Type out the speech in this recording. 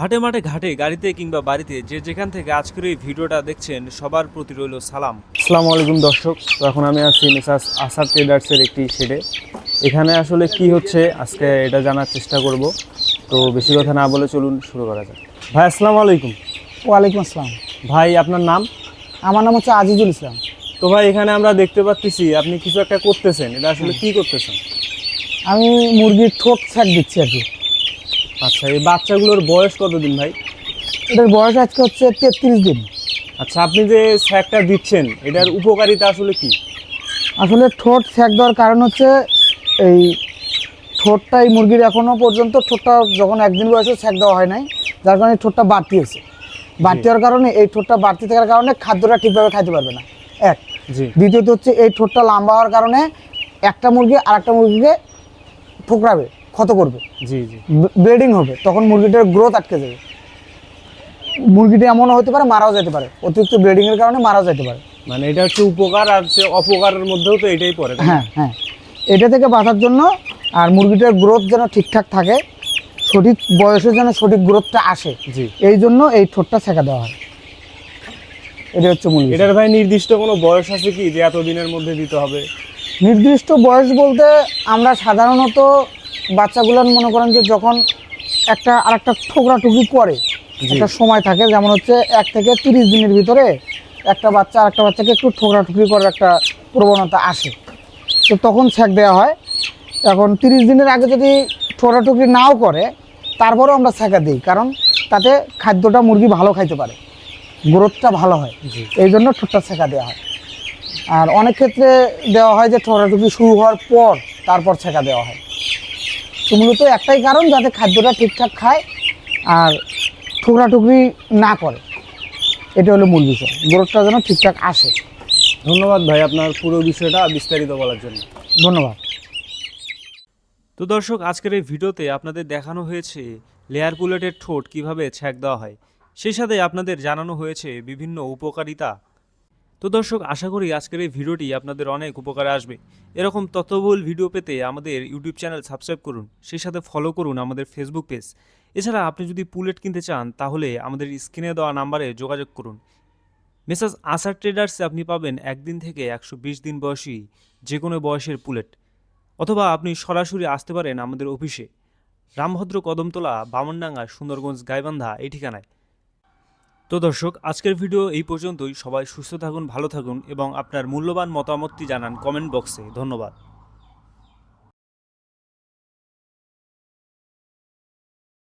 হাটে মাঠে ঘাটে গাড়িতে কিংবা বাড়িতে যে যেখান থেকে আজকের এই ভিডিওটা দেখছেন সবার প্রতি রইল সালাম। আসসালামু আলাইকুম দর্শক তো এখন আমি আছি মিসাস আসার ট্রেডার্সের একটি শেডে। এখানে আসলে কি হচ্ছে আজকে এটা জানার চেষ্টা করব। তো বেশি কথা না বলে চলুন শুরু করা যাক। ভাই আসসালামু আলাইকুম। ওয়ালাইকুম আসসালাম। ভাই আপনার নাম? আমার নাম হচ্ছে আজিজুল ইসলাম। তো ভাই এখানে আমরা দেখতে পাচ্ছি আপনি কিছু একটা করতেছেন। এটা আসলে কি করতেছেন? আমি মুরগির ঠোঁট ছ্যাক দিচ্ছি আর কি। আচ্ছা এই বাচ্চাগুলোর বয়স কতদিন ভাই? এটার বয়স আজকে হচ্ছে তেত্রিশ দিন। আচ্ছা আপনি যে স্যাকটা দিচ্ছেন এটার উপকারিতা আসলে কি? আসলে ঠোঁট ছ্যাক দেওয়ার কারণ হচ্ছে এই ঠোঁটটা এই মুরগির এখনও পর্যন্ত ঠোঁটটা যখন একদিন বয়সে ছ্যাক দেওয়া হয় নাই যার কারণে ঠোঁটটা বাড়তি হয়েছে। বাড়তি হওয়ার কারণে এই ঠোঁটটা বাড়তি থাকার কারণে খাদ্যটা ঠিকভাবে খাইতে পারবে না। এক। জি। দ্বিতীয়ত হচ্ছে এই ঠোঁটটা লম্বা হওয়ার কারণে একটা মুরগি আর একটা মুরগিকে ঠোকরাবে। ক্ষত করবে। জি জি। ব্রিডিং হবে তখন মুরগিটার গ্রোথ আটকে যাবে। মুরগিটা এমনও হতে পারে মারাও যেতে পারে। অতিরিক্ত ব্রিডিং এর কারণে মারাও যেতে পারে। মানে এটা হচ্ছে উপকার আর সে অপকারের মধ্যেও তো এটাই পড়ে হ্যাঁ হ্যাঁ। এটা থেকে বাঁচার জন্য আর মুরগিটার গ্রোথ যেন ঠিকঠাক থাকে সঠিক বয়সে যেন সঠিক গ্রোথটা আসে জি। এই জন্য এই ঠোঁটটা ছেঁকা দেওয়া হয়। এটা হচ্ছে মুরগি এটার ভাই নির্দিষ্ট কোনো বয়স আছে কি যে এত দিনের মধ্যে দিতে হবে? নির্দিষ্ট বয়স বলতে আমরা সাধারণত বাচ্চাগুলো মনে করেন যে যখন একটা আরেকটা ঠোকরা টুকরি করে একটা সময় থাকে যেমন হচ্ছে এক থেকে তিরিশ দিনের ভিতরে একটা বাচ্চা আরেকটা বাচ্চাকে একটু ঠোকরা টুকরি করার একটা প্রবণতা আসে। তো তখন ছ্যাক দেওয়া হয়। এখন তিরিশ দিনের আগে যদি ঠোকরা টুকরি নাও করে তারপরেও আমরা ছ্যাঁকা দিই কারণ তাতে খাদ্যটা মুরগি ভালো খাইতে পারে গ্রোথটা ভালো হয়। এই জন্য ঠোঁটটা ছেঁকা দেওয়া হয়। আর অনেক ক্ষেত্রে দেওয়া হয় যে ঠোঁটাটুকি শুরু হওয়ার পর তারপর ছেঁকা দেওয়া হয়। তো মূলত একটাই কারণ যাতে খাদ্যটা ঠিকঠাক খায় আর ঠুকরা টুকরি না করে। এটা হলো মূল বিষয়। গ্রোথটা যেন ঠিকঠাক আসে। ধন্যবাদ ভাই আপনার পুরো বিষয়টা বিস্তারিত বলার জন্য। ধন্যবাদ। তো দর্শক আজকের এই ভিডিওতে আপনাদের দেখানো হয়েছে লেয়ার পুলেটের ঠোঁট কীভাবে ছ্যাক দেওয়া হয়। সেই সাথে আপনাদের জানানো হয়েছে বিভিন্ন উপকারিতা তো দর্শক, আশা করি আজকের এই ভিডিওটি আপনাদের অনেক উপকারে আসবে। এরকম তথ্যবহুল ভিডিও পেতে আমাদের ইউটিউব চ্যানেল সাবস্ক্রাইব করুন, সেই সাথে ফলো করুন আমাদের ফেসবুক পেজ এছাড়া আপনি যদি পুলেট কিনতে চান, তাহলে আমাদের স্ক্রিনে দেওয়া নাম্বারে যোগাযোগ করুন। মেসাজ আসার ট্রেডার্সে আপনি পাবেন একদিন থেকে একশো বিশ দিন বয়সী যে কোনো বয়সের পুলেট অথবা আপনি সরাসরি আসতে পারেন আমাদের অফিসে। রামভদ্র কদমতলা, বামনডাঙ্গা, সুন্দরগঞ্জ, গাইবান্ধা, এই ঠিকানায়। তো দর্শক, আজকের ভিডিও এই পর্যন্তই। সবাই সুস্থ থাকুন, ভালো থাকুন এবং আপনার মূল্যবান মতামতটি জানান কমেন্ট বক্সে। ধন্যবাদ।